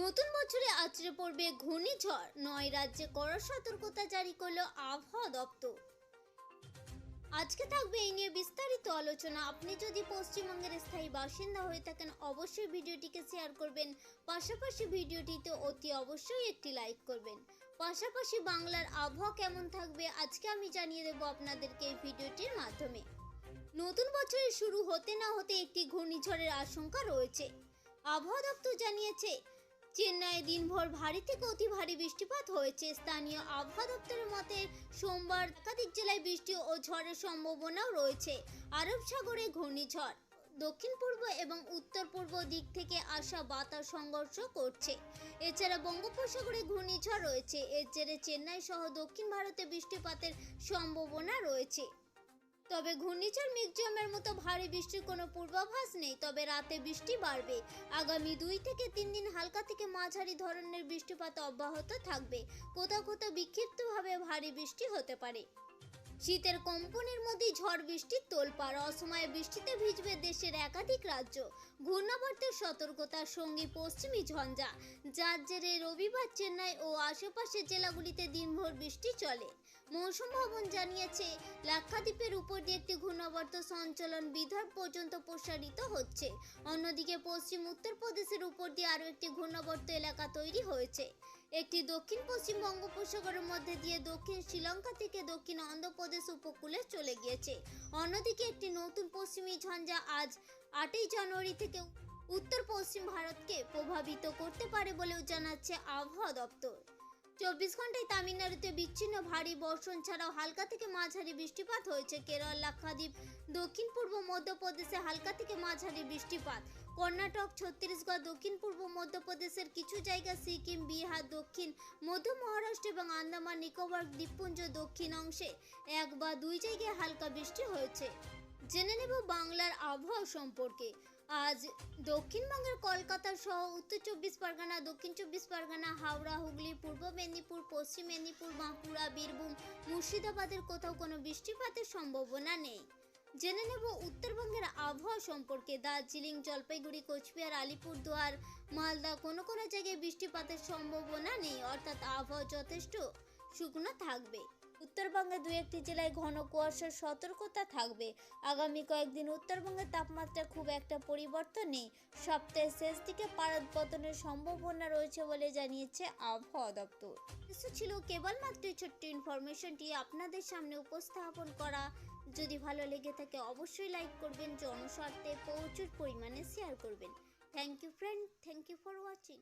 নতুন বছরে আছড়ে পড়বে ঘূর্ণিঝড়। নয় রাজ্যে কড়া সতর্কতা জারি করল আবহাওয়া দপ্তর। আজকে থাকবে এই নিয়ে বিস্তারিত আলোচনা। আপনি যদি পশ্চিমবঙ্গের স্থায়ী বাসিন্দা হয়ে থাকেন, অবশ্যই ভিডিওটিকে শেয়ার করবেন। পাশাপাশি ভিডিওটিতে অতি অবশ্যই একটি লাইক করবেন। পাশাপাশি বাংলার আবহাওয়া কেমন থাকবে, আজকে আমি জানিয়ে দেবো আপনাদেরকে এই ভিডিওটির মাধ্যমে। নতুন বছরের শুরু হতে না হতে একটি ঘূর্ণিঝড়ের আশঙ্কা রয়েছে। আবহাওয়া দপ্তর জানিয়েছে চেন্নাইয়ে দিনভর ভারী থেকে অতি ভারী বৃষ্টিপাত হয়েছে। স্থানীয় আবহাওয়া দপ্তরের মতে, সোমবার একাধিক জেলায় বৃষ্টি ও ঝড়ের সম্ভাবনাও রয়েছে। আরব সাগরে ঘূর্ণিঝড়, দক্ষিণ পূর্ব এবং উত্তর পূর্ব দিক থেকে আসা বাতাস সংঘর্ষ করছে। এছাড়া বঙ্গোপসাগরে ঘূর্ণিঝড় রয়েছে। এর জেরে চেন্নাই সহ দক্ষিণ ভারতে বৃষ্টিপাতের সম্ভাবনা রয়েছে। তবে ঘূর্ণিঝড় মিকজমের মতো ভারী বৃষ্টির কোনো পূর্বাভাস নেই, তবে রাতে বৃষ্টি বাড়বে। আগামী দুই থেকে তিন দিন হালকা থেকে মাঝারি ধরনের বৃষ্টিপাত অব্যাহত থাকবে। কোথাও কোথাও বিক্ষিপ্তভাবে ভারী বৃষ্টি হতে পারে। শীতের কম্পনের মধ্যে ঝড় বৃষ্টির তোলপাড় অসময়ে বৃষ্টিতে ভিজবে দেশের একাধিক রাজ্য। ঘূর্ণাবর্তের সতর্কতার সঙ্গে পশ্চিমী ঝঞ্ঝা। যার জেরে রবিবার চেন্নাই ও আশেপাশের জেলাগুলিতে দিনভর বৃষ্টি চলে। মৌসুম ভবন জানিয়েছে, লাক্ষাদ্বীপের উপর দিয়ে একটি ঘূর্ণাবর্ত সঞ্চলন বিদর্ভ পর্যন্ত প্রসারিত হচ্ছে। অন্যদিকে পশ্চিম উত্তরপ্রদেশের উপর দিয়ে আরও একটি ঘূর্ণাবর্ত এলাকা তৈরি হয়েছে। একটি দক্ষিণ পশ্চিম বঙ্গোপসাগরের মধ্যে দিয়ে দক্ষিণ শ্রীলঙ্কা থেকে দক্ষিণ অন্ধ্রপ্রদেশ উপকূলে চলে গিয়েছে। অন্যদিকে একটি নতুন পশ্চিমী ঝঞ্ঝা আজ আটই জানুয়ারি থেকে উত্তর পশ্চিম ভারতকে প্রভাবিত করতে পারে বলেও জানাচ্ছে আবহাওয়া দপ্তর। চব্বিশ ঘন্টায় তামিলনাড়ুতে বিচ্ছিন্ন ভারী বর্ষণ ছাড়াও হালকা থেকে মাঝারি বৃষ্টিপাত হয়েছে। কেরল লাক্ষাদ্বীপ দক্ষিণ পূর্ব, মধ্যপ্রদেশে হালকা থেকে মাঝারি বৃষ্টিপাত। কর্ণাটক, ছত্তিশগড়, দক্ষিণ পূর্ব, মধ্যপ্রদেশের কিছু জায়গা সিকিম, বিহার, দক্ষিণ, মধ্য মহারাষ্ট্র এবং আন্দামান, নিকোবর, দ্বীপপুঞ্জ দক্ষিণ অংশে এক বা দুই জায়গায় হালকা বৃষ্টি হয়েছে। জেনে নেব বাংলার আবহাওয়া সম্পর্কে। আজ দক্ষিণবঙ্গের কলকাতা সহ উত্তর চব্বিশ পরগনা, দক্ষিণ চব্বিশ পরগনা হাওড়া, হুগলি, পূর্ব মেদিনীপুর, পশ্চিম মেদিনীপুর, বাঁকুড়া, বীরভূম, মুর্শিদাবাদের কোথাও কোনো বৃষ্টিপাতের সম্ভাবনা নেই। জেনে নেব উত্তরবঙ্গের আবহাওয়া সম্পর্কে। দার্জিলিং, জলপাইগুড়ি, কোচবিহার, আলিপুরদুয়ার, মালদা কোনো কোনো জায়গায় বৃষ্টিপাতের সম্ভাবনা নেই, অর্থাৎ আবহাওয়া যথেষ্ট শুকনো থাকবে। উত্তরবঙ্গে দু একটি জেলায় ঘন কুয়াশার সতর্কতা থাকবে। আগামী কয়েকদিন উত্তরবঙ্গের তাপমাত্রা খুব একটা পরিবর্তন নেই। সপ্তাহের শেষ দিকে পারদ পতনের সম্ভাবনা রয়েছে বলে জানিয়েছে আবহাওয়া দপ্তর। কিছু ছিল কেবলমাত্র ছোট্ট ইনফরমেশনটি আপনাদের সামনে উপস্থাপন করা। যদি ভালো লেগে থাকে অবশ্যই লাইক করবেন, জনস্বার্থে প্রচুর পরিমাণে শেয়ার করবেন। Thank you friend thank you for watching